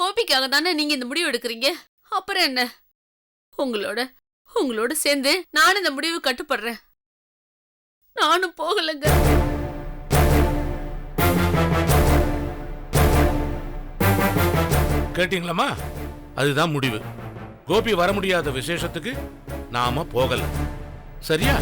கோபிக்காக தானே நீங்க இந்த முடிவு எடுக்கிறீங்க? அப்புறம் என்ன? உங்களோட உங்களோட சேர்ந்து நானும் இந்த முடிவு கட்டுப்படுறேன். நானும் போகலைங்க. கேட்டீங்களம்மா? அதுதான் முடிவு. கோபி வர முடியாத விசேஷத்துக்கு நாம போகல. சரியா?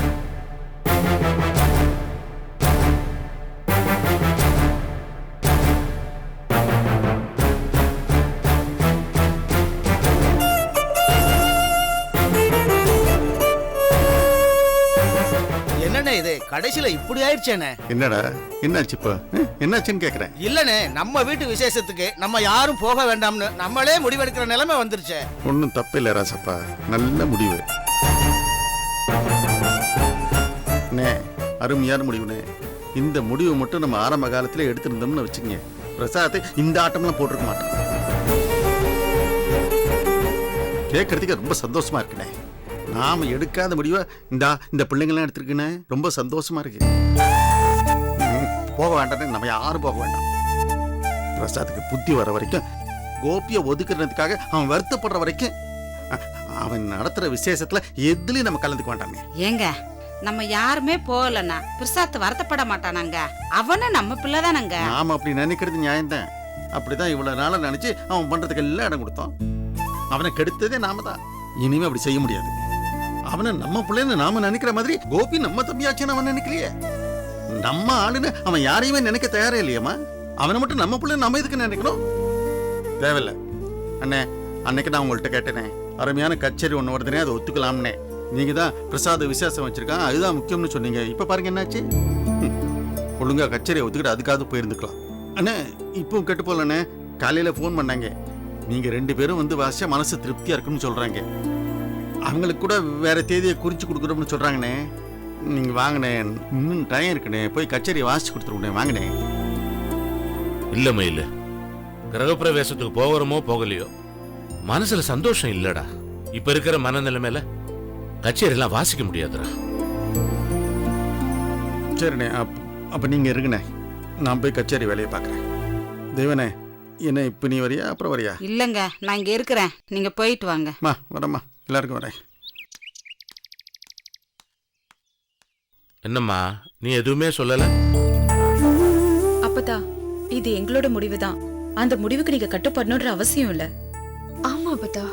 கடைசியில இப்படி ஆயிடுச்சேண்ணே என்னடா? என்னாச்சு இப்போ? என்னாச்சுன்னு கேட்குறேன் இல்லண்ணே நம்ம வீட்டு விசேஷத்துக்கு நம்ம யாரும் போக வேண்டாம்னு நம்மளே முடிவெடுக்கிற நிலைமை வந்துருச்சே. ஒன்றும் தப்பு இல்லை ராசப்பா. நல்ல முடிவு. அண்ணே அருமையான முடிவுண்ணே. இந்த முடிவு மட்டும் நம்ம ஆரம்ப காலத்தில் எடுத்திருந்தோம்னு வச்சுக்கங்க. பிரசாத் இந்த ஆட்டம்லாம் போட்டிருக்க மாட்டோம். கேட்கறதுக்கு ரொம்ப சந்தோஷமா இருக்குண்ணே. நாம எடுக்காத முடிவை இந்தா இந்த பிள்ளைங்களாம் எடுத்திருக்குண்ணே ரொம்ப சந்தோஷமா இருக்கு. போக வேண்டாண்ணே நம்ம யாரும் போக வேண்டாம். பிரசாத்துக்கு புத்தி வர வரைக்கும் கோபியை ஒதுக்குறதுக்காக அவன் வருத்தப்படுற வரைக்கும் அவன் நடத்துற விசேஷத்துல எதுலயும் நம்ம கலந்துக்க வேண்டாமே. ஏங்க நம்ம யாருமே போகலன்னா பிரசாத் வருத்தப்பட மாட்டானாங்க. அவனும் நம்ம பிள்ளை தானங்க. நாம அப்படி நினைக்கிறது நியாயம்தான். அப்படிதான் இவ்வளவு நாளா நினைச்சு அவன் பண்றதுக்கு எல்லாம் இடம் கொடுத்தோம். அவனை கெடுத்ததே நாம தான் இனிமே அப்படி செய்ய முடியாது. அவனை நம்ம பிள்ளைன்னு நாம நினைக்கிற மாதிரி கோபி நம்ம தம்பியாச்சுன்னு அவன் நினைக்கலையே? நம்ம ஆளுன்னு அவன் யாரையுமே நினைக்க தயாரே இல்லையம்மா? அவனை மட்டும் நம்ம பிள்ளை நம்ம எதுக்கு நினைக்கணும்? தேவையில்ல. அண்ணே அன்னைக்கு நான் உங்கள்கிட்ட கேட்டேனே. அருமையான கச்சேரி ஒன்று வருதுனே அதை ஒத்துக்கலாம்னே. நீங்க தான் பிரசாத விசேஷம் வச்சிருக்கான் அதுதான் முக்கியம்னு சொன்னீங்க. இப்போ பாருங்க என்னாச்சு. ஒழுங்கா கச்சேரியை ஒத்துக்கிட்டு அதுக்காவது போயிருந்துக்கலாம். அண்ணே இப்போ கெட்டு போகலண்ணே. காலையில் ஃபோன் பண்ணாங்க. நீங்கள் ரெண்டு பேரும் வந்து வாசிச்சா மனசு திருப்தியாக இருக்குன்னு சொல்கிறாங்க அவங்களுக்கு கூட வேற தேதியை குறிச்சு கொடுக்குறோம்னு சொல்றாங்கண்ணே. நீங்க வாங்கண்ணே. இன்னும் டைம் இருக்குண்ணே. போய் கச்சேரியை வாசிச்சு கொடுத்துருவோண்ணே வாங்கண்ணே. இல்ல. மயிலு கிரகப்பிரவேசத்துக்கு போகிறோமோ போகலையோ? மனசுல சந்தோஷம் இல்லடா. இப்ப இருக்கிற மனநிலைமையில கச்சேரி எல்லாம் வாசிக்க முடியாதுடா. சரிண்ணே. அப் அப்போ நீங்கள் இருங்கண்ணே. நான் போய் கச்சேரி வேலையை பார்க்குறேன். தெய்வனே என்ன இப்போ நீ வரியா? அப்புறம் வரியா? இல்லங்க நான் இங்க இருக்கிறேன். நீங்க போயிட்டு வாங்க. மா வரேம்மா. எல்லாருக்கும் வரேன். என்னம்மா நீ எதுவுமே சொல்லல? அப்பதா இது எங்களோட முடிவுதான். அந்த முடிவுக்கு நீங்க கட்டுப்படணுன்ற அவசியம் இல்ல. ஆமா பத்தா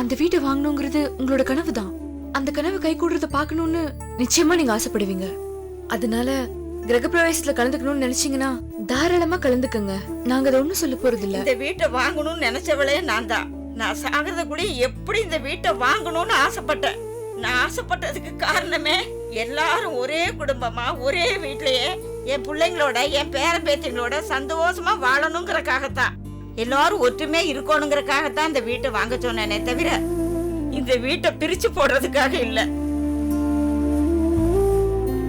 அந்த வீட்டை வாங்கணுங்கிறது உங்களோட கனவு தான் அந்த கனவு கை கூடுறத பார்க்கணும்னு நிச்சயமா நீங்க ஆசைப்படுவீங்க. அதனால கிரகப்பிரவேசத்துல கலந்துக்கணும்னு நினைச்சீங்கன்னா தாராளமா கலந்துக்கங்க. நாங்க அதை ஒண்ணும் சொல்ல போறது இல்ல இந்த வீட்டை வாங்கணும்னு நினைச்சவளே நான் தான் நான் சாகிறத கூட எப்படி இந்த வீட்டை வாங்கணும்னு ஆசைப்பட்டேன். நான் ஆசைப்பட்டதுக்கு காரணமே எல்லாரும் ஒரே குடும்பமா ஒரே வீட்லயே என் பிள்ளைங்களோட என் பேரன் பேத்திங்களோட சந்தோஷமா வாழணுங்கிறக்காகத்தான். எல்லாரும் ஒற்றுமே இருக்கணுங்கிறக்காகத்தான் இந்த வீட்டை வாங்க சொன்னேனே தவிர இந்த வீட்டை பிரிச்சு போடுறதுக்காக இல்ல.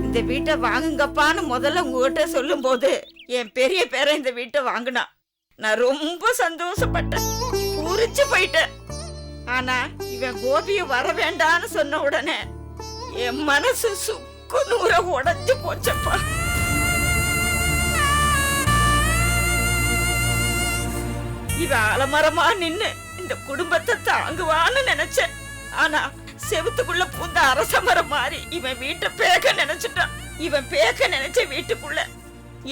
இந்த வீட்டை வாங்குங்கப்பான்னு முதல்ல உங்ககிட்ட சொல்லும்போது என் பெரிய பேரன் இந்த வீட்டை வாங்கினான். நான் ரொம்ப சந்தோஷப்பட்டேன். பூரிச்சு போயிட்டேன் ஆனா இவன் கோபிய வர வேண்டான்னு சொன்ன உடனே என் மனசு சுக்கு நூற உடஞ்சு போச்சப்பா. இவன் அலமரமா நின்னு இந்த குடும்பத்தை தாங்குவான்னு நினைச்சேன். ஆனா செவுத்துக்குள்ள பூந்த அரச மரம் மாதிரி இவன் வீட்டை பேக்க நினைச்சிட்டான். இவன் பேக்க நினைச்ச வீட்டுக்குள்ள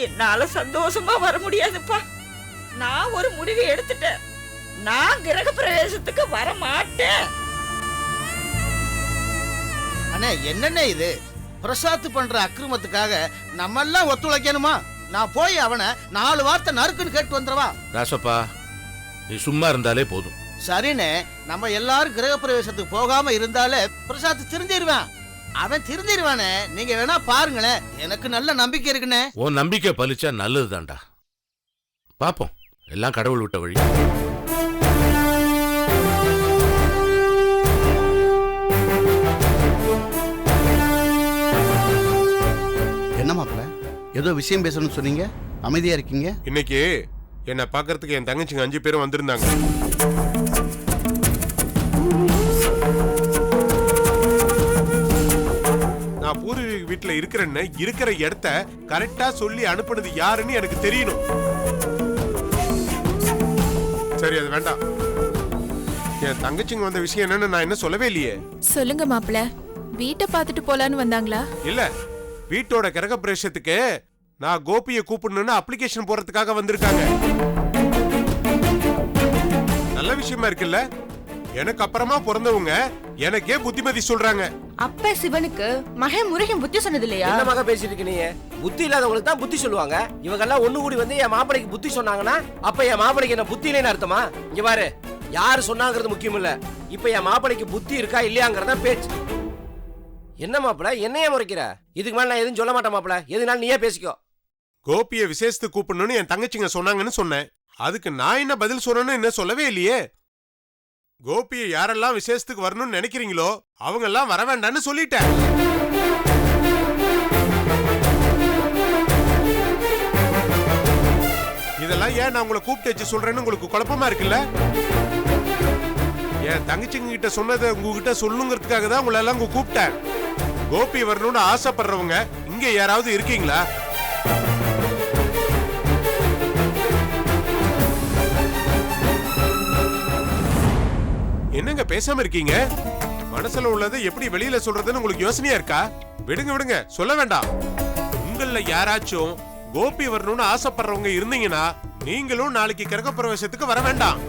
என்னால சந்தோஷமா வர முடியாதுப்பா. நான் ஒரு முடிவு எடுத்துட்டேன். நான் கிரக பிரவேசத்துக்கு வர மாட்டேன் அண்ணே என்னண்ணே இது? பிரசாத் பண்ற அக்கிரமத்துக்காக நம்ம எல்லாம் ஒத்துழைக்கணுமா? நான் போய் அவனை நாலு வார்த்தை நறுக்குன்னு கேட்டு வந்துடவா? ராசப்பா நீ சும்மா இருந்தாலே போதும். சரிண்ணே நம்ம எல்லாரும் கிரகப்பிரவேசத்துக்கு போகாம இருந்தாலே பிரசாத் திருந்திடுவான் அவன் திருந்திடுவானே நீங்க வேணா பாருங்களேன். எனக்கு நல்ல நம்பிக்கை இருக்குண்ணே. உன் நம்பிக்கை பலிச்சா நல்லதுதான்டா. பாப்போம் எல்லாம் கடவுள் விட்ட வழி. ஏதோ விஷயம் பேசணும்னு சொன்னீங்க? அமைதியா இருக்கீங்க? இன்னைக்கு என்னை பார்க்கறதுக்கு என் தங்கச்சிங்க அஞ்சு பேரும் வந்திருந்தாங்க. நான் பூர்வீக வீட்டுல இருக்கிறேன்னு இருக்கிற இடத்த கரெக்டா சொல்லி அனுப்புனது யாருன்னு எனக்கு தெரியணும். சரி அது வேண்டாம். என் தங்கச்சிங்க வந்த விஷயம் என்னன்னு நான் என்ன சொல்லவே இல்லையே. சொல்லுங்க மாப்பிள வீட்டை பார்த்துட்டு போலான்னு வந்தாங்களா? இல்ல வீட்டோட கிரக பிரவேசத்துக்கு நான் கோபியை கூப்பிடணும்னு அப்ளிகேஷன் போறதுக்காக வந்திருக்காங்க. நல்ல விஷயமா இருக்குல்ல? எனக்கு அப்புறமா பிறந்தவங்க எனக்கே புத்திமதி சொல்றாங்க. அப்ப சிவனுக்கு மகன் முருகன் புத்தி சொன்னது இல்லையா என்ன மக பேசிட்டு இருக்க நீ புத்தி இல்லாதவங்களுக்கு தான் புத்தி சொல்லுவாங்க. இவங்க எல்லாம் ஒண்ணு கூடி வந்து என் மாப்பிளைக்கு புத்தி சொன்னாங்கன்னா அப்ப என் மாப்பிளைக்கு என்ன புத்தி இல்லைன்னு அர்த்தமா? இங்க பாரு யாரு சொன்னாங்கிறது முக்கியம் இல்ல இப்ப என் மாப்பிளைக்கு புத்தி இருக்கா இல்லையாங்கிறதா பேச்சு. என்ன மாப்பிள? என்னையே முறைக்கிற? இதுக்கு மேல நான் எதுவும் சொல்ல மாட்டேன் மாப்பிள. எதுனாலும் நீயே பேசிக்கோ. கோபியை விசேஷத்துக்கு கூப்பிடணும்னு என் தங்கச்சிங்க சொன்னாங்கன்னு சொன்னேன். அதுக்கு நான் என்ன பதில் சொன்னேன்னு என்ன சொல்லவே இல்லையே. கோபியை யாரெல்லாம் விசேஷத்துக்கு வரணும்னு நினைக்கிறீங்களோ அவங்க எல்லாம் வர வேண்டாம்னு சொல்லிட்டேன். இதெல்லாம் ஏன் நான் உங்களை கூப்பிட்டு வச்சு சொல்றேன்னு உங்களுக்கு குழப்பமா இருக்குல்ல? என் தங்கச்சிங்க கிட்ட சொன்னதை உங்ககிட்ட சொல்லுங்கிறதுக்காக தான் உங்களை எல்லாம் கூப்பிட்டேன். கோபி வரணும்னு ஆசைப்படுறவங்க இங்க யாராவது இருக்கீங்களா? என்னங்க பேசாம இருக்கீங்க? மனசுல உள்ளதை எப்படி வெளியில சொல்றதுன்னு உங்களுக்கு யோசனையா இருக்கா? விடுங்க விடுங்க. சொல்ல வேண்டாம். உங்கள யாராச்சும் கோபி வரணும்னு ஆசைப்படுறவங்க இருந்தீங்கன்னா நீங்களும் நாளைக்கு கிரக பிரவேசத்துக்கு வர வேண்டாம்.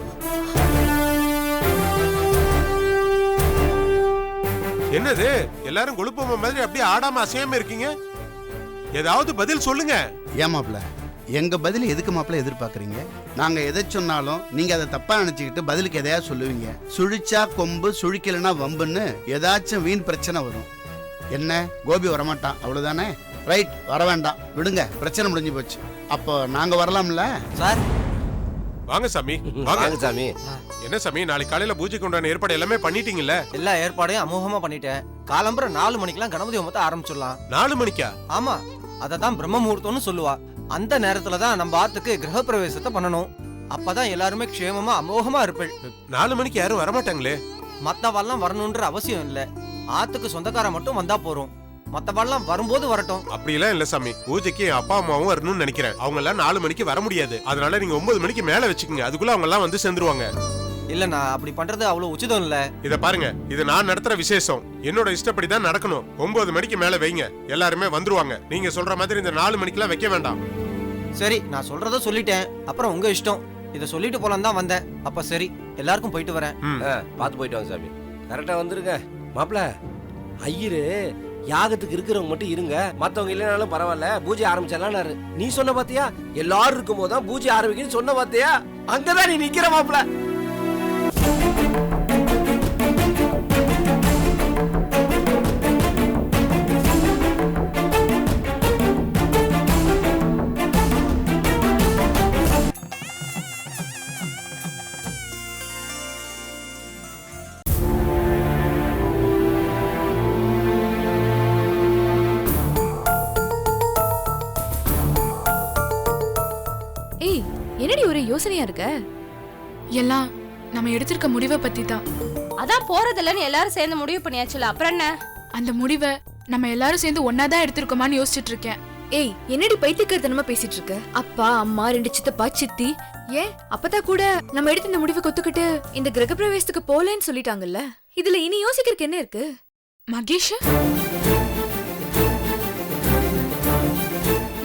என்னது? எல்லாரும் கொழுப்பம மாதிரி அப்படியே ஆடாம அசையாம இருக்கீங்க? ஏதாவது பதில் சொல்லுங்க. ஏமாப்ல மாப்பிள எங்க பதில் எதுக்கு மாப்பிள எதிர்பார்க்கறீங்க? நாங்க எதை சொன்னாலும் நீங்க அதை தப்பா நினைச்சுக்கிட்டு பதிலுக்கு எதையா சொல்லுவீங்க? சுழிச்சா கொம்பு சுழிக்கலைன்னா வம்புன்னு ஏதாச்சும் வீண் பிரச்சனை வரும். என்ன? கோபி வரமாட்டான். அவ்வளவுதானே? ரைட் வர வேண்டாம். விடுங்க பிரச்சனை முடிஞ்சு போச்சு. அப்போ நாங்க வரலாம்ல? சார். வாங்க சாமி வாங்க. வாங்க சாமி. என்ன சாமி நாளைக்கு காலையில பூஜைக்கு உண்டான ஏற்பாடு எல்லாமே பண்ணிட்டீங்கல்ல? எல்லா ஏற்பாடையும் அமோகமா பண்ணிட்டேன். காலம்பரம் நாலு மணிக்கெல்லாம் கணபதி ஹோமத்தை ஆரம்பிச்சிடலாம். நாலு மணிக்கா? ஆமா அதை தான் பிரம்ம முகூர்த்தம்னு சொல்லுவா. அந்த நேரத்துல தான் நம்ம ஆத்துக்கு கிரக பிரவேசத்தை பண்ணணும். அப்பதான் எல்லாருமே க்ஷேமமா அமோகமா இருப்பேள். நாலு மணிக்கு யாரும் வரமாட்டாங்களே? மத்தவெல்லாம் வரணுன்ற அவசியம் இல்ல. ஆத்துக்கு சொந்தக்காரன் மட்டும் வந்தா போறோம். மத்தவெல்லாம் வரும்போது வரட்டும். அப்படிலாம் இல்ல சாமி. பூஜைக்கு என் அப்பா அம்மாவும் வரணும்னு நினைக்கிறேன். அவங்க எல்லாம் நாலு மணிக்கு வர முடியாது. அதனால நீங்க ஒன்பது மணிக்கு மேல வச்சுக்கோங்க. அதுக்குள்ள அவங்க எல்லாம் வந்து சேர்ந்துருவாங்க. இல்ல நான் அப்படி பண்றது அவ்வளவு உச்சிதம் இல்ல. இத பாருங்க. இது நான் நடத்துற விசேஷம். என்னோட இஷ்டப்படி தான் நடக்கணும். ஒன்பது மணிக்கு மேல வைங்க. எல்லாருமே வந்துருவாங்க. நீங்க சொல்ற மாதிரி இந்த நாலு மணிக்கெல்லாம் வைக்க வேண்டாம். சரி நான் சொல்றத சொல்லிட்டேன். அப்புறம் உங்க இஷ்டம். இத சொல்லிட்டு போலாம் தான் வந்தேன். அப்ப சரி எல்லாருக்கும் போயிட்டு வரேன். பார்த்து போயிட்டு வாங்க சாமி. கரெக்டா வந்துருங்க. மாப்பிள ஐயரு யாகத்துக்கு இருக்கிறவங்க மட்டும் இருங்க. மத்தவங்க இல்லைனாலும் பரவாயில்ல பூஜை ஆரம்பிச்சிடலாம்னாரு. நீ சொன்ன பாத்தியா? எல்லாரும் இருக்கும் போது தான் பூஜை ஆரம்பிக்குன்னு சொன்ன பாத்தியா? அங்கதான் நீ நிக்கிற மாப்பிள. நம்ம எடுத்திருக்க முடிவை பத்தி தான் அதான் போறதில்லன்னு எல்லாரும் சேர்ந்து முடிவு பண்ணியாச்சுல அப்புறம் என்ன? அந்த முடிவை நம்ம எல்லாரும் சேர்ந்து ஒன்னாதான் எடுத்திருக்கோமான்னு யோசிச்சுட்டு இருக்கேன் ஏய் என்னடி பைத்தியக்காரத்தனமா பேசிட்டு இருக்க அப்பா அம்மா ரெண்டு சித்தப்பா சித்தி. ஏன்? அப்பதான் கூட நம்ம எடுத்த இந்த முடிவை கொத்துக்கிட்டு இந்த கிரக பிரவேசத்துக்கு போலேன்னு சொல்லிட்டாங்கல்ல? இதுல இனி யோசிக்கிறதுக்கு என்ன இருக்கு? மகேஷ்?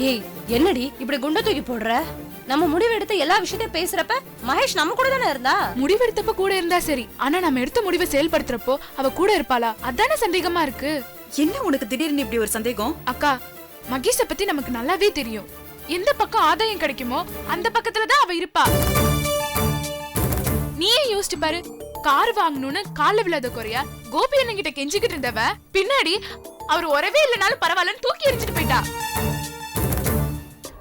ஏய் என்னடி இப்படி குண்ட தூக்கி போடுற? நம்ம முடிவு எடுத்து எல்லா விஷயத்தையும் பேசுறப்ப மகேஷ் நம்ம கூட தானே இருந்தா? முடிவெடுத்தப்ப கூட இருந்தா சரி. ஆனா நம்ம எடுத்த முடிவை செயல்படுத்துறப்போ அவ கூட இருப்பாளா? அதானே சந்தேகமா இருக்கு. என்ன உனக்கு திடீர்னு இப்படி ஒரு சந்தேகம்? அக்கா மகேஷ பத்தி நமக்கு நல்லாவே தெரியும். எந்த பக்கம் ஆதாயம் கிடைக்குமோ அந்த பக்கத்துல தான் அவ இருப்பா. நீயே யோசிச்சு பாரு. கார் வாங்கணும்னு கால்ல விழாத குறையா கோபி அண்ணன் கிட்ட கெஞ்சிக்கிட்டு இருந்தவ பின்னாடி அவர் உறவே இல்லைனாலும் பரவாயில்லன்னு தூக்கி எரிஞ்சிட்டு போயிட்டா.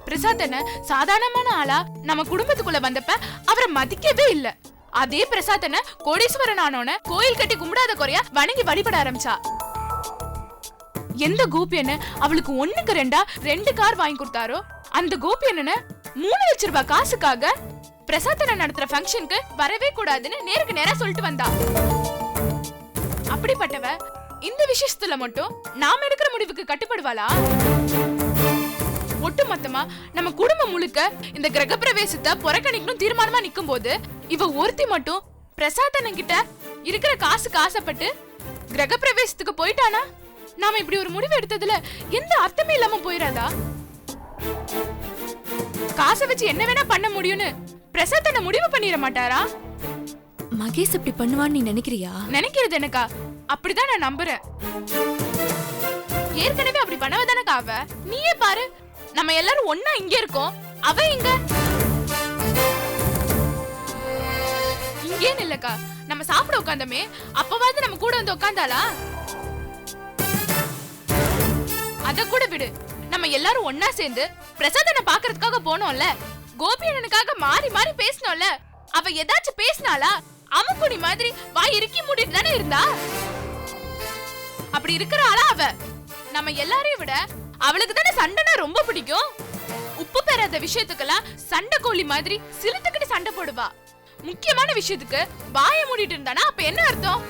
பிரசாத் என்ன சாதாரணமான ஆளா? நம்ம குடும்பத்துக்குள்ள வந்தப்ப அவரை மதிக்கவே இல்ல. அதே பிரசாத் என்ன கோடீஸ்வரன் ஆனோன கோயில் கட்டி கும்பிடாத குறையா வணங்கி வழிபட ஆரம்பிச்சா. எந்த கோபி என்ன அவளுக்கு ஒண்ணுக்கு ரெண்டா ரெண்டு கார் வாங்கி கொடுத்தாரோ? அந்த கோபி என்ன மூணு லட்ச ரூபாய் காசுக்காக பிரசாத் அண்ணன் நடத்துற ஃபங்க்ஷனுக்கு வரவே கூடாதுன்னு நேருக்கு நேரா சொல்லிட்டு வந்தா. அப்படிப்பட்டவ இந்த விஷயத்துல மட்டும் நாம எடுக்கிற முடிவுக்கு கட்டுப்படுவாளா? ஒட்டு மொத்தமா நம்ம குடும்பம் முழுக்க இந்த கிரகப்பிரவேசத்தை புறக்கணிக்கணும் தீர்மானமா நிக்கும் போது இவ ஒருத்தி மட்டும் பிரசாதன் கிட்ட இருக்கிற காசுக்கு ஆசைப்பட்டு கிரகப்பிரவேசத்துக்கு போயிட்டானா? நாம இப்படி ஒரு முடிவு எடுத்ததுல எந்த அர்த்தமே இல்லாம போயிடாதா காசை வச்சு என்ன வேணா பண்ண முடியும்னு பிரசாத்தனை முடிவு பண்ணிட மாட்டாரா? மகேஷ் இப்படி பண்ணுவான்னு நீ நினைக்கிறியா? நினைக்கிறது எனக்கா? அப்படிதான் நான் நம்புறேன். ஏற்கனவே அப்படி பண்ணவதானக்கா அவ? நீயே பாரு நம்ம எல்லாரும் ஒன்னா இங்க இருக்கோம். அவ இங்க இங்கேன்னு இல்லக்கா. நம்ம சாப்பிட உட்காந்தமே அப்பவாது நம்ம கூட வந்து உட்காந்தாளா அத கூட விடு. நம்ம எல்லாரும் ஒன்னா சேர்ந்து பிரசாதனை பாக்குறதுக்காக போனோம்ல. கோபி அண்ணனுக்காக மாறி மாறி பேசினோம்ல. அவ ஏதாச்சும் பேசினாளா? அமுக்குடி மாதிரி வாய் இறுக்கி மூடிட்டு தானே இருந்தா? அப்படி இருக்கிற ஆளா அவ. நம்ம எல்லாரையும் விட அவளுக்கு தானே சண்டைனா ரொம்ப பிடிக்கும்? உப்பு பெறாத விஷயத்துக்கெல்லாம் சண்டை கோழி மாதிரி சிலுத்துக்கிட்டு சண்டை போடுவா. முக்கியமான விஷயத்துக்கு வாயை மூடிட்டு இருந்தானா அப்ப என்ன அர்த்தம்?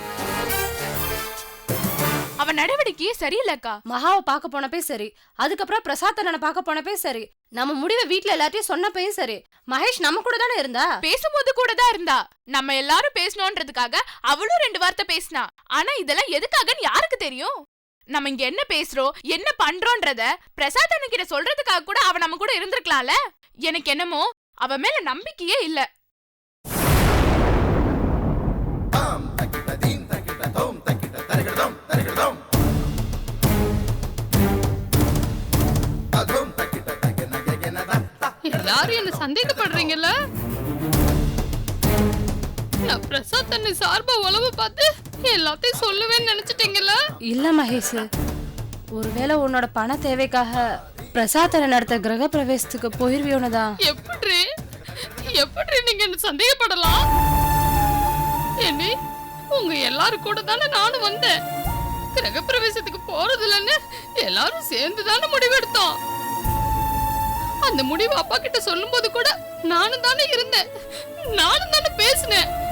அவ நடவடிக்கையே சரியில்லைக்கா மகாவை பார்க்க போனப்பே சரி. அதுக்கப்புறம் பிரசாத் அண்ணனை பார்க்க போனப்பே சரி. நம்ம முடிவை வீட்ல எல்லாத்தையும் சொன்னப்பையும் சரி. மகேஷ் நம்ம கூட தானே இருந்தா? பேசும்போது கூட தான் இருந்தா. நம்ம எல்லாரும் பேசணும்ன்றதுக்காக அவளும் ரெண்டு வார்த்தை பேசினா. ஆனா இதெல்லாம் எதுக்காகன்னு யாருக்கு தெரியும்? நம்ம இங்க என்ன பேசுறோம் என்ன பண்றோன்றத பிரசாத் அண்ணகிட்ட சொல்றதுக்காக கூட அவ நம்ம கூட இருந்திருக்கலாம்ல? எனக்கு என்னமோ அவ மேல நம்பிக்கையே இல்ல. எல்லாரும் என்ன சந்தேகப்படுறீங்கல்ல? நான் பிரசாத் அண்ணி சார்பா உழவு பார்த்து எல்லாத்தையும் சொல்லுவேன்னு நினைச்சிட்டீங்கல்ல? இல்ல மகேஷ். ஒருவேளை உன்னோட பண தேவைக்காக பிரசாத் அண்ணன் நடத்த கிரக பிரவேசத்துக்கு போயிருவியோனதான் எப்படி? எப்படி நீங்க என்ன சந்தேகப்படலாம்? என்னி உங்க எல்லாரும் கூட தானே நானும் வந்தேன். கிரகப்பிரவேசத்துக்கு போறது இல்லைன்னு எல்லாரும் சேர்ந்து தானே முடிவெடுத்தோம். அந்த முடிவு அப்பா கிட்ட சொல்லும்போது கூட நானும் தானே இருந்தேன். நானும் தானே பேசினேன்.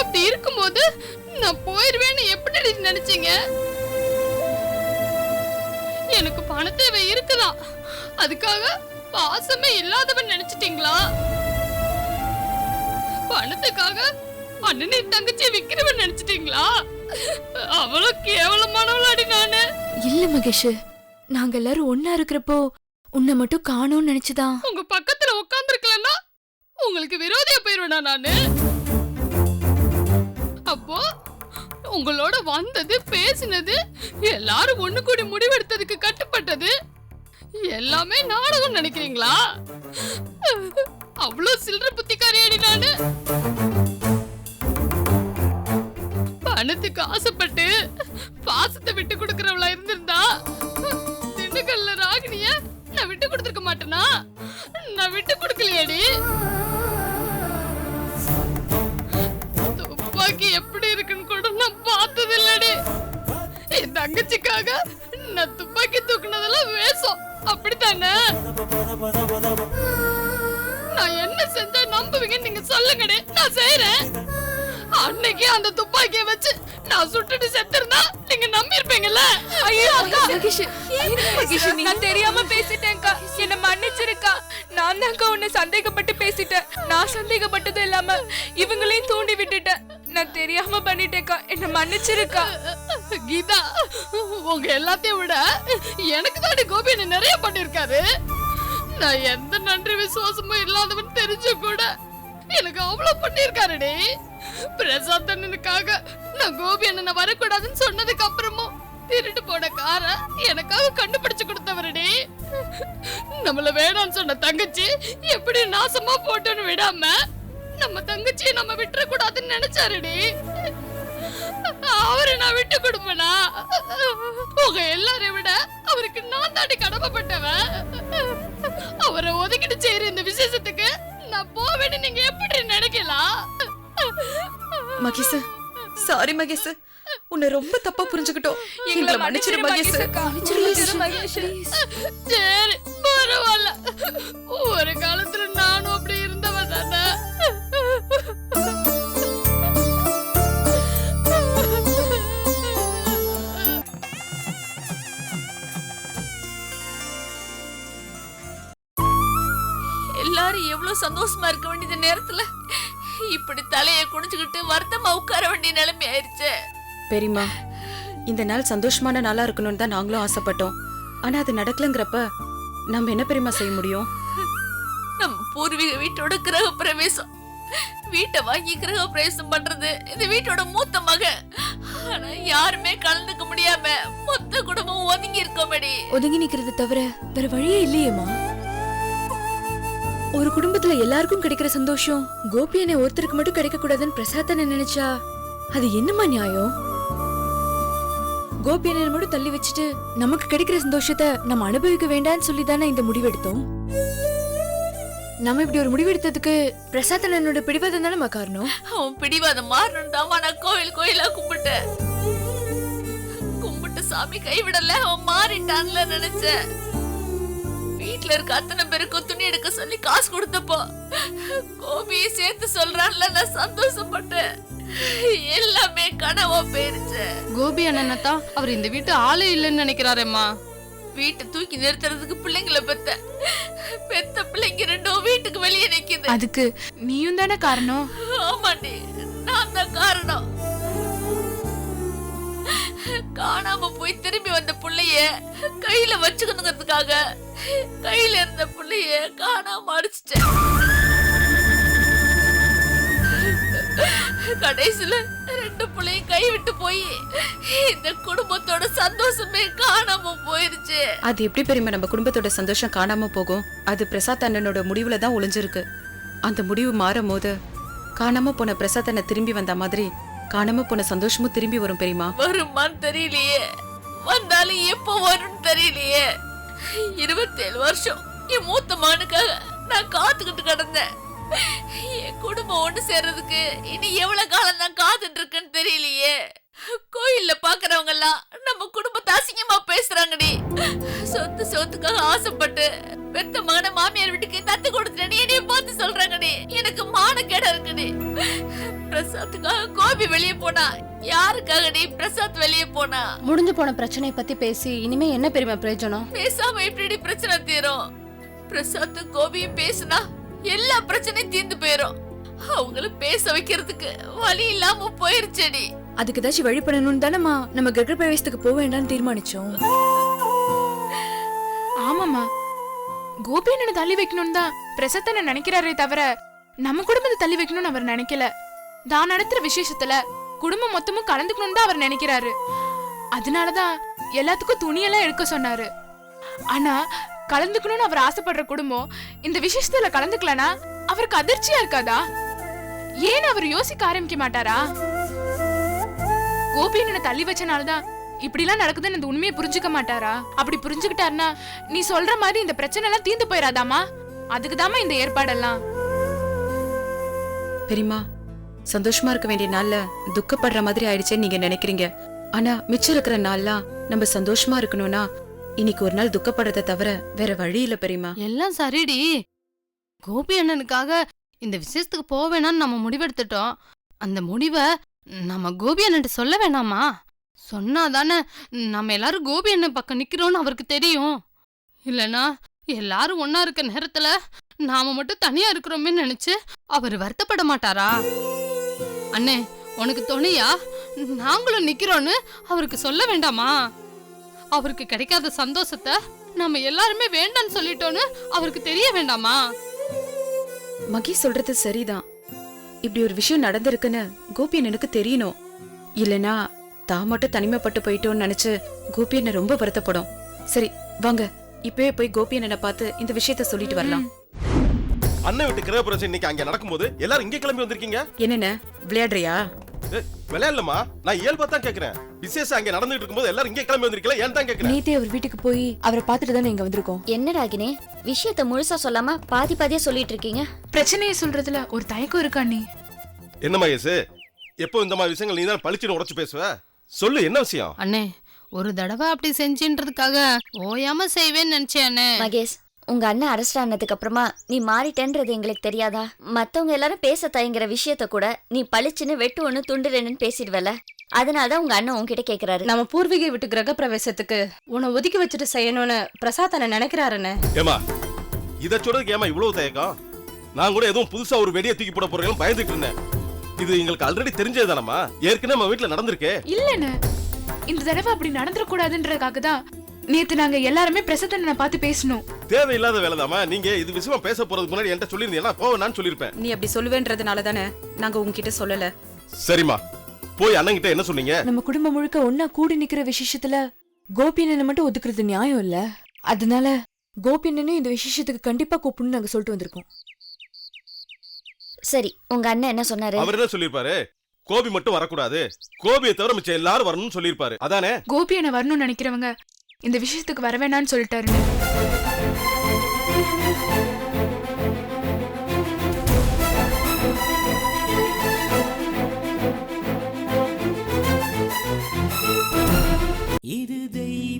அப்படி இருக்கும்போது நான் போயிருவேன்னு எப்படி நினைச்சீங்க? எனக்கு பண தேவை இருக்குதான் அதுக்காக பாசமே இல்லாதவன் நினைச்சிட்டீங்களா? பணத்துக்காக அண்ணனை தங்கச்சி விக்கிறவன் நினைச்சிட்டீங்களா? அவ்வளவு கேவலமானவளாடி நானு. இல்ல மகேஷ் நாங்க எல்லாரும் ஒண்ணா இருக்கிறப்போ உன்னை மட்டும் காணோம்னு நினைச்சுதான். உங்க பக்கத்துல உட்கார்ந்துருக்கலன்னா உங்களுக்கு விரோதியா போயிருவேனா நானு? அப்போ உங்களோட வந்தது பேசினது எல்லாரும் ஒண்ணு கூடி முடிவெடுத்ததுக்கு கட்டுப்பட்டது எல்லாமே நாடகம் நினைக்கிறீங்களா? அவ்வளவு சில்லற புத்திக்காரியாடி நானு. பணத்துக்கு ஆசைப்பட்டு பாசத்தை விட்டு கொடுக்கறவளா இருந்திருந்தா திண்டுக்கல்ல ராகினிய நான் விட்டு கொடுத்துருக்க மாட்டேனா? நான் விட்டு கொடுக்கலையேடி. தங்கச்சிக்காக நான் துப்பாக்கி தூக்குனதெல்லாம் வேஷம். அப்படித்தானே? நான் என்ன செஞ்சா நம்புவீங்கன்னு நீங்க சொல்லுங்கடி. நான் செய்யறேன் அன்னைக்கு அந்த துப்பாக்கியை வச்சு நான் சுட்டுட்டு செத்திருந்தா நீங்க நம்பி இருப்பீங்கல்ல ஐயோ நான் தெரியாம பேசிட்டேன்க்கா. என்ன மன்னிச்சிருக்கா. நான் தான்க்கா உன்னை சந்தேகப்பட்டு பேசிட்டேன். நான் சந்தேகப்பட்டது இல்லாம இவங்களையும் தூண்டி விட்டுட்டேன். நான் தெரியாம பண்ணிட்டேன்க்கா. என்ன மன்னிச்சிருக்கா. கீதா உங்க எல்லாத்தையும் விட எனக்கு தாண்டி கோபி என்ன நிறைய பண்ணிருக்காரு. நான் எந்த நன்றி விசுவாசமும் இல்லாதவன் தெரிஞ்ச கூட எனக்கு அவ்வளவு பண்ணிருக்காருடி. பிரசாத் அண்ணனுக்காக நான் கோபி அண்ணனை வரக்கூடாதுன்னு சொன்னதுக்கு அப்புறமும் திருட்டு போன கார எனக்காக கண்டுபிடிச்சு கொடுத்தவருடி. நம்மள வேணாம்னு சொன்ன தங்கச்சி எப்படி நாசமா போட்டுன்னு விடாம நம்ம தங்கச்சியை நம்ம விட்டுற கூடாதுன்னு நினைச்சாருடி. அவரை நான் விட்டு கொடுப்பேனா? உங்க எல்லாரையும் விட அவருக்கு நான் தாண்டி கடமைப்பட்டவன். அவரை ஒதுக்கிட்டு செய்யற இந்த விசேஷத்துக்கு நான் போவேன்னு நீங்க எப்படி நினைக்கலாம்? மகேஷ் சாரி மகேஷ் உன்னை ரொம்ப தப்பா புரிஞ்சுக்கிட்டோம். எங்களை மன்னிச்சிரு மகேஷ் மன்னிச்சிரு மகேஷ் சரி பரவாயில்ல. ஒரு காலத்துல சந்தோஷமா இருக்க வேண்டிய நேரத்துல இப்படி தலையை குடிச்சுக்கிட்டு வருத்தமா உட்கார வேண்டிய நிலைமை ஆயிருச்சு. பெரியம்மா இந்த நாள் சந்தோஷமான நாளா இருக்கணும்னு தான் நாங்களும் ஆசைப்பட்டோம். ஆனா அது நடக்கலங்கிறப்ப நம்ம என்ன பெரியம்மா செய்ய முடியும்? நம்ம பூர்வீக வீட்டோட கிரக பிரவேசம் வீட்டை வாங்கி கிரக பிரவேசம் பண்றது இந்த வீட்டோட மூத்த மகன் ஆனா யாருமே கலந்துக்க முடியாம மொத்த குடும்பம் ஒதுங்கி இருக்கோமடி. ஒதுங்கி நிக்கிறது தவிர வேற வழியே இல்லையேம்மா. ஒரு குடும்பத்துல எல்லாருக்கும் கிடைக்கிற சந்தோஷம் கோபி அண்ணே ஒருத்தருக்கு மட்டும் கிடைக்க கூடாதுன்னு பிரசாத் அண்ணன் நினைச்சா? அது என்னமா நியாயம்? கோபி அண்ணனை மட்டும் தள்ளி வச்சுட்டு நமக்கு கிடைக்கிற சந்தோஷத்தை நம்ம அனுபவிக்க வேண்டாம்னு சொல்லி தானே இந்த முடிவெடுத்தோம்? நம்ம இப்படி ஒரு முடிவெடுத்ததுக்கு பிரசாத் அண்ணனோட பிடிவாதம் தானே காரணம்? அவன் பிடிவாதம் மாறணும் தான் நான் கோவில் கோயிலா கும்பிட்டேன். கும்பிட்டு சாமி கைவிடல அவன் மாறிட்டான்ல நினைச்சேன். வீட்ல இருக்க அத்தனை பேருக்கும் துணி எடுக்க சொல்லி காசு கொடுத்தப்போ கோபியை சேர்த்து சொல்றான்ல நான் சந்தோஷப்பட்டேன். எல்லாமே கனவா போயிருச்சு. கோபி அண்ணனை தான் அவர் இந்த வீட்டு ஆளே இல்லைன்னு நினைக்கிறாரேம்மா. வீட்டை தூக்கி நிறுத்துறதுக்கு பிள்ளைங்களை பெத்த பெத்த பிள்ளைங்க ரெண்டும் வீட்டுக்கு வெளியே நிக்குது. அதுக்கு நீயும் தானே காரணம்? ஆமாண்டி நான் தான் காரணம். காணாம போய் திரும்பி வந்த புள்ளைய கையில வச்சுக்கணுங்கிறதுக்காக கையில இருந்த புள்ளைய காணாம அடிச்சிட்டேன். கடைசியில ரெண்டு பிள்ளையும் கை விட்டு போய் இந்த குடும்பத்தோட சந்தோஷமே காணாம போயிருச்சு. அது எப்படி பெரியமா நம்ம குடும்பத்தோட சந்தோஷம் காணாம போகும்? அது பிரசாத் அண்ணனோட முடிவுல தான் ஒளிஞ்சிருக்கு. அந்த முடிவு மாறும் போது காணாம போன பிரசாத் அண்ணன் திரும்பி வந்த மாதிரி காணாம போன சந்தோஷமும் திரும்பி வரும் பெரியமா வருமான்னு தெரியலையே. வந்தாலும் எப்போ வரும்னு தெரியலையே. இருபத்தேழு வருஷம். என் மூத்த மகனுக்காக நான் காத்துக்கிட்டு கிடந்தேன். என் குடும்பம் ஒன்று சேர்றதுக்கு இனி எவ்வளவு காலம் தான் காத்துட்டு இருக்குன்னு தெரியலையே. கோயில்ல பாக்குறவங்க எல்லாம் நம்ம குடும்பத்தை அசிங்கமா பேசுறாங்கடி. சொத்து சொத்துக்காக ஆசைப்பட்டு பெத்த மகனை மாமியார் வீட்டுக்கு தத்து கொடுத்துட்டேன்னு என்னைய பார்த்து சொல்றாங்கடி. எனக்கு மானக்கேடா இருக்குடி. பிரசாத்துக்காக கோபி வெளியே போனா யாருக்காகடி பிரசாத் வெளியே போனா? முடிஞ்சு போன பிரச்சனையை பத்தி பேசி இனிமே என்ன பெரியமா பிரயோஜனம்? பேசாம எப்படி பிரச்சனை தீரும்? பிரசாத் கோபியும் பேசுனா எல்லா பிரச்சனையும் தீர்ந்து போயிரும். அவங்கள பேச வைக்கிறதுக்கு வழி இல்லாம போயிருச்சேடி. அதுக்கு ஏதாச்சும் வழி பண்ணணும்னு தானேம்மா நம்ம கிரக பிரவேசத்துக்கு போக வேண்டாம்னு தீர்மானிச்சோம். ஆமாம்மா. கோபி அண்ணனை தள்ளி வைக்கணும்னு தான் பிரசத்தனை நினைக்கிறாரே தவிர நம்ம குடும்பத்தை தள்ளி வைக்கணும்னு அவர் நினைக்கல. தான் நடத்துற விசேஷத்துல குடும்பம் மொத்தமும் கலந்துக்கணும்னு தான் அவர் நினைக்கிறாரு. அதனாலதான் எல்லாத்துக்கும் துணியெல்லாம் எடுக்க சொன்னாரு. ஆனா கலந்துக்கணும்னு அவர் ஆசைப்படுற குடும்பம் இந்த விசேஷத்துல கலந்துக்கலனா அவருக்கு அதிர்ச்சியா இருக்காதா? ஏன் அவர் யோசிக்க ஆரம்பிக்க மாட்டாரா? கோபி அண்ணனை தள்ளி வச்சனாலதான் இப்படிலாம் நடக்குதுன்னு இந்த உண்மையை புரிஞ்சுக்க மாட்டாரா? அப்படி புரிஞ்சுக்கிட்டாருன்னா நீ சொல்ற மாதிரி இந்த பிரச்சனை எல்லாம் தீர்ந்து போயிடாதாமா அதுக்குதாம்மா இந்த ஏற்பாடெல்லாம். பெரியம்மா சந்தோஷமா இருக்க வேண்டிய நாள்ல துக்கப்படுற மாதிரி ஆயிடுச்சேன்னு நீங்க நினைக்கிறீங்க. ஆனா மிச்சம் இருக்கிற நாள்லாம் நம்ம சந்தோஷமா இருக்கணும்னா இன்னைக்கு ஒரு நாள் துக்கப்படுறதை தவிர வேற வழி இல்ல பெரியம்மா. எல்லாம் சரிடி. கோபி அண்ணனுக்காக இந்த விசேஷத்துக்கு போக வேணாம்னு நம்ம முடிவெடுத்துட்டோம். அந்த முடிவை நம்ம கோபி அண்ணன் சொல்ல வேணாமா? சொன்னாதானே நம்ம எல்லாரும் கோபி அண்ணன் பக்கம் நிக்கிறோம்னு அவருக்கு தெரியும். இல்லனா எல்லாரும் ஒன்னா இருக்க நேரத்துல நாம மட்டும் தனியா இருக்கிறோமே நினைச்சு அவர் வருத்தப்பட மாட்டாரா? அண்ணே உனக்கு துணையா நாங்களும் நிக்கிறோன்னு அவருக்கு சொல்ல வேண்டாமா? அவருக்கு கிடைக்காத சந்தோஷத்தை நம்ம எல்லாருமே வேண்டாம்னு சொல்லிட்டோன்னு அவருக்கு தெரிய வேண்டாமா? மகி சொல்றது சரிதான். இப்படி ஒரு விஷயம் நடந்திருக்குன்னு கோபி எனக்கு தெரியணும். இல்லனா தான் மட்டும் தனிமைப்பட்டு போயிட்டோம்னு நினைச்சு கோபி என்ன ரொம்ப வருத்தப்படும். சரி வாங்க. இப்பவே போய் கோபி அண்ணனை பார்த்து இந்த விஷயத்த சொல்லிட்டு வரலாம். அண்ணன் வீட்டு கிரகப்பிரவேசம் இன்னைக்கு அங்க நடக்கும்போது எல்லாரும் இங்க கிளம்பி வந்திருக்கீங்க? என்னென்ன? விளையாடுறியா? விளையாடலமா நான் இயல்பா தான் கேக்குறேன். விசேஷம் அங்க நடந்துட்டு இருக்கும்போது எல்லாரும் இங்க கிளம்பி வந்திருக்கீங்களா? ஏன் தான் கேக்குறேன்? நேத்தே அவர் வீட்டுக்கு போய் அவரை பார்த்துட்டு தானே இங்க வந்திருக்கோம். என்ன ராகினி? விஷயத்த முழுசா சொல்லாம பாதி பாதியா சொல்லிட்டு இருக்கீங்க? பிரச்சனையை சொல்றதுல ஒரு தயக்கம் இருக்கா நீ? என்ன மகேஷ் எப்போ இந்த மாதிரி விஷயங்கள் நீ தான் பளிச்சுன்னு உடைச்சு பேசுவ? சொல்லு என்ன விஷயம்? அண்ணே ஒரு தடவை அப்படி செஞ்சுன்றதுக்காக ஓயாம செய்வேன்னு நினைச்சேன் அண்ணே. மகேஷ் உங்க அண்ணன் அரெஸ்ட் ஆனதுக்கு அப்புறமா நீ மாறிட்டேன்றது எங்களுக்கு தெரியாதா? மத்தவங்க எல்லாரும் பேச தயங்குற விஷயத்த கூட நீ பளிச்சுன்னு வெட்டு ஒண்ணு துண்டு ரெண்டுன்னு பேசிடுவல அதனாலதான் உங்க அண்ணன் உன்கிட்ட கேக்குறாரு. நம்ம பூர்வீக விட்டு கிரக பிரவேசத்துக்கு உன்னை ஒதுக்கி வச்சுட்டு செய்யணும்னு பிரசாத் அண்ணன் நினைக்கிறாருன்னு. ஏமா இத சொல்றதுக்கு ஏமா இவ்வளவு தயக்கம்? நான் கூட எதுவும் புதுசா ஒரு வெடியை தூக்கி போட போறீங்கன்னு பயந்துட்டு இருந்தேன். இது எங்களுக்கு ஆல்ரெடி தெரிஞ்சதுதானம்மா? ஏற்கனவே நம்ம வீட்டுல நடந்திருக்கே. இல்லன்னு இந்த தடவை அப்படி நடந்துடக்கூடாதுன்றதுக்காக தான் நேத்து நாங்க எல்லாருமே பிரசாதனை பார்த்து பேசணும். தேவையில்லாத வேலைதாம்மா. நீங்க இது விஷயமா பேச போறதுக்கு முன்னாடி என்கிட்ட சொல்லியிருந்தீங்கன்னா போவேன் சொல்லியிருப்பேன். நீ அப்படி சொல்லுவேன்றதுனால தானே நாங்க உங்ககிட்ட சொல்லல. சரிம்மா. போய் அண்ணன்கிட்ட என்ன சொன்னீங்க? நம்ம குடும்பம் முழுக்க ஒன்னா கூடி நிக்கிற விசேஷத்துல கோபியண்ணனை மட்டும் ஒதுக்குறது நியாயம் இல்ல. அதனால கோபியண்ணனையும் இந்த விசேஷத்துக்கு கண்டிப்பா கூப்பிடணும்னு நாங்க சொல்லிட்டு வந்திருக்கோம். சரி உங்க அண்ணன் என்ன சொன்னாரு? அவர் என்ன சொல்லியிருப்பாரு? கோபி மட்டும் வரக்கூடாது. கோபியை தவிர மிச்சம் எல்லாரும் வரணும்னு சொல்லியிருப்பாரு. அதானே? கோபி என்ன வரணும்னு நினைக்கிறவங்க இந்த விஷயத்துக்கு வர வேணாம்னு சொல்லிட்டாருன்னு. இது தெய்வீக